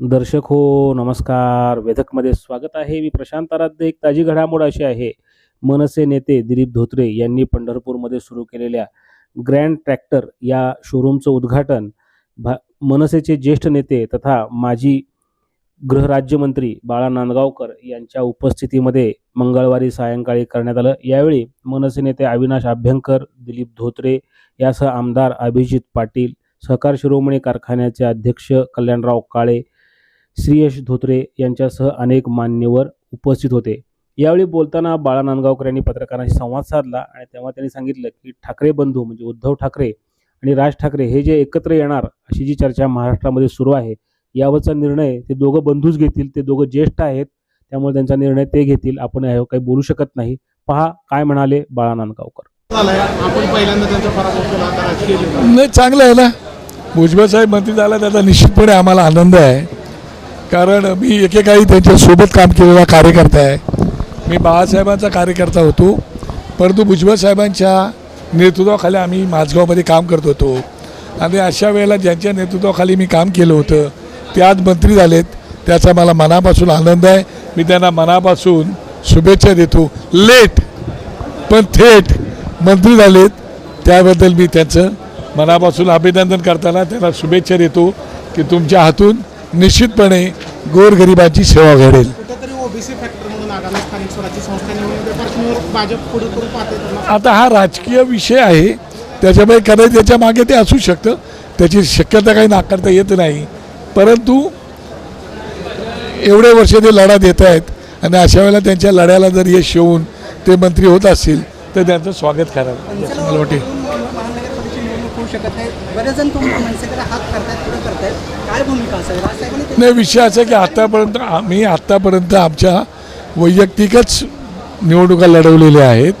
दर्शक हो नमस्कार. वेधकमध्ये स्वागत आहे. मी प्रशांत आराध्य. एक ताजी घडामोड अशी आहे. मनसे नेते दिलीप धोत्रे यांनी पंढरपूरमध्ये सुरू केलेल्या ग्रँड ट्रॅक्टर या शोरूमचं उद्घाटन भा मनसेचे ज्येष्ठ नेते तथा माजी गृहराज्यमंत्री बाळा नांदगावकर यांच्या उपस्थितीमध्ये मंगळवारी सायंकाळी करण्यात आलं. यावेळी मनसे नेते अविनाश अभ्यंकर दिलीप धोत्रे यासह आमदार अभिजित पाटील सहकार शिरोमणी कारखान्याचे अध्यक्ष कल्याणराव काळे श्रीयश धोत्रे यांच्यासह अनेक मान्यवर उपस्थित होते. यावेळी बोलताना बाळा नांदगावकर यांनी पत्रकारांशी संवाद साधला आणि तेव्हा त्यांनी सांगितलं की ठाकरे बंधू म्हणजे उद्धव ठाकरे आणि राज ठाकरे हे जे एकत्र येणार अशी जी चर्चा महाराष्ट्रामध्ये सुरू आहे यावरचा निर्णय ते दोघं बंधूच घेतील ते दोघं ज्येष्ठ आहेत त्यामुळे त्यांचा निर्णय ते घेतील आपण यावर काही बोलू शकत नाही. पहा काय म्हणाले बाळा नांदगावकर. नाही चांगलं आहे ना. भुजबळ साहेब मंत्री झाला त्याचा निश्चितपणे आम्हाला आनंद आहे. कारण मी एकेकाळी त्यांच्यासोबत काम केलेला कार्यकर्ता आहे. मी बाळासाहेबांचा कार्यकर्ता होतो. परंतु भुजबळ साहेबांच्या नेतृत्वाखाली आम्ही माझगावमध्ये काम करत होतो. आणि अशा वेळेला ज्यांच्या नेतृत्वाखाली मी काम केलं होतं ते आज मंत्री झालेत. त्याचा मला मनापासून आनंद आहे. मी त्यांना मनापासून शुभेच्छा देतो. लेट पण थेट मंत्री झालेत. त्याबद्दल मी त्यांचं मनापासून अभिनंदन करताना त्यांना शुभेच्छा देतो की तुमच्या हातून निश्चितपणे गोरगरिबांची सेवा घडेल. आता हा राजकीय विषय आहे. त्याच्यामुळे कदाचित त्याच्यामागे ते असू शकतं. त्याची शक्यता काही नाकारता येत नाही. परंतु एवढे वर्ष ते लढा देत आहेत आणि अशा वेळेला त्यांच्या लढ्याला जर यश येऊन ते मंत्री होत असतील तर त्यांचं स्वागत करावं. मला होऊ शकत नाही बरेच जण तुम्ही मनसेकडे हात करतायत पुढे करतायत. काय भूमिका असेल? राजसाहेबांनी नाही विषय असा आहे की आत्तापर्यंत आम्ही आत्तापर्यंत आमच्या वैयक्तिकच निवडणुका लढवलेल्या आहेत.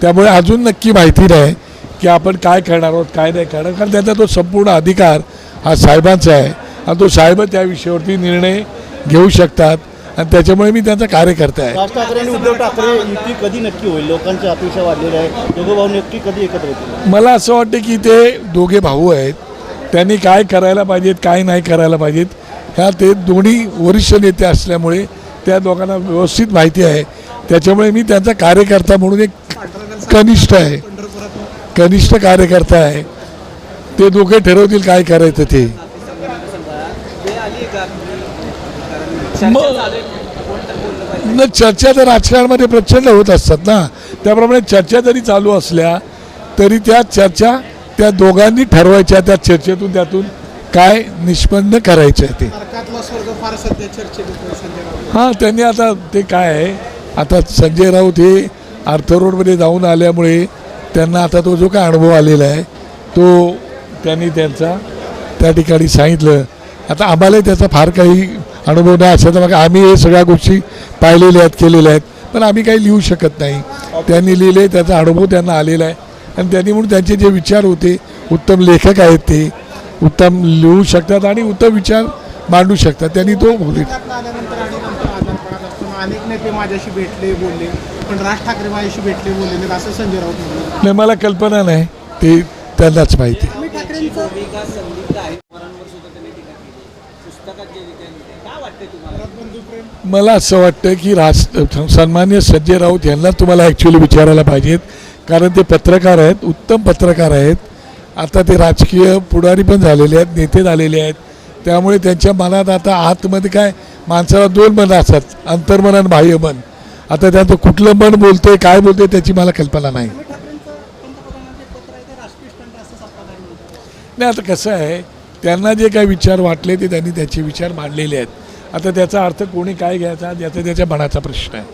त्यामुळे अजून नक्की माहिती नाही की आपण काय करणार आहोत काय नाही करणार. कारण त्याचा तो संपूर्ण अधिकार हा साहेबांचा आहे. आणि तो साहेब त्या विषयावरती निर्णय घेऊ शकतात. आणि त्याच्यामुळे मी त्यांचा कार्यकर्ता आहे. राज ठाकरे आणि उद्धव ठाकरे युती कधी नक्की होईल? लोकांच्या अपेक्षा वाढलेल्या आहे. दोघं भाऊ नक्की कधी एकत्र होतील मला असं वाटतं की ते दोघे भाऊ आहेत. त्यांनी काय करायला पाहिजेत काय नाही करायला पाहिजेत ह्या ते दोन्ही वरिष्ठ नेते असल्यामुळे त्या दोघांना व्यवस्थित माहिती आहे. त्याच्यामुळे मी त्यांचा कार्यकर्ता म्हणून एक कनिष्ठ आहे. कनिष्ठ कार्यकर्ता आहे. ते दोघे ठरवतील काय करायचं ते. न चर्चा तर राजकारणामध्ये प्रचंड होत असतात ना. त्याप्रमाणे चर्चा जरी चालू असल्या तरी त्या चर्चा त्या दोघांनी ठरवायच्या त्या चर्चेतून त्यातून काय निष्पन्न करायचं आहे ते हां त्यांनी आता ते काय आहे? आता संजय राऊत हे आर्थर रोडमध्ये जाऊन आल्यामुळे त्यांना आता तो जो काय अनुभव आलेला आहे तो त्यांनी त्यांचा त्या ठिकाणी सांगितलं. आता आम्हालाही त्याचा फार काही अनुभव नाही असायचा मग आम्ही हे सगळ्या गोष्टी पाहिलेल्या आहेत केलेल्या आहेत. पण आम्ही काही लिहू शकत नाही. त्यांनी लिहिले त्याचा अनुभव त्यांना आलेला आहे. आणि त्यांनी म्हणून त्यांचे जे विचार होते उत्तम लेखक आहेत ते उत्तम लिहू शकतात आणि उत्तम विचार मांडू शकतात. त्यांनी तो बोलले. अनेक नेते माझ्याशी भेटले बोलले. पण राज ठाकरे माझ्याशी भेटले बोलले. असं संजय राऊत नाही मला कल्पना नाही. ते त्यांनाच माहिती मला असं वाटतं की राज सन्मान्य संजय राऊत यांना तुम्हाला ॲक्च्युली विचारायला पाहिजेत. कारण ते पत्रकार आहेत उत्तम पत्रकार आहेत. आता ते राजकीय पुढारी पण झालेले आहेत नेते झालेले आहेत. त्यामुळे त्यांच्या मनात आता आतमध्ये काय माणसाला दोन मन असतात अंतर्मन आणि बाह्यमन आता त्यांचं कुठलं मन बोलतंय काय बोलतंय त्याची मला कल्पना नाही आता कसं आहे त्यांना जे काही विचार वाटले ते त्यांनी त्याचे विचार मांडलेले आहेत. आता त्याचा अर्थ कोणी काय घ्यायचा याचा त्याच्या मनाचा प्रश्न आहे.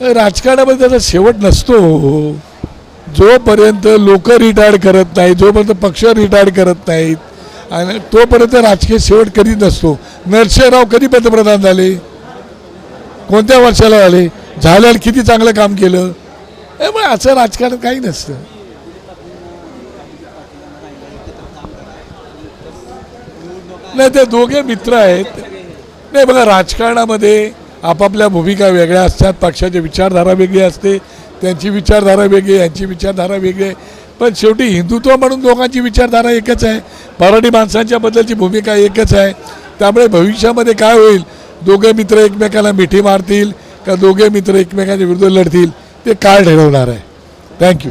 म्हणजे? राजकारणामध्ये त्याचा शेवट नसतो. जोपर्यंत लोक रिटायर्ड करत नाहीत जोपर्यंत पक्ष रिटायर्ड करत नाहीत आणि तोपर्यंत राजकीय शेवट कधीच नसतो. नरसिंहराव कधी पंतप्रधान झाले? कोणत्या वर्षाला झाले? झाल्यावर किती चांगलं काम केलं? त्यामुळे असं राजकारण काही नसतं. नाही ते दोघे मित्र आहेत. नाही बघा राजकारणामध्ये आपापल्या भूमिका वेगळ्या असतात पक्षाची विचारधारा वेगळी असते त्यांची विचारधारा वेगळी यांची विचारधारा वेगळी आहे. पण शेवटी हिंदुत्व म्हणून दोघांची विचारधारा एकच आहे. मराठी माणसांच्या बद्दलची भूमिका एकच आहे. त्यामुळे भविष्यामध्ये काय होईल? दोघे मित्र एकमेकाला मिठी मारतील का दोघे मित्र एकमेकांच्या विरुद्ध लढतील ते काळ ठरवणार आहे. थँक्यू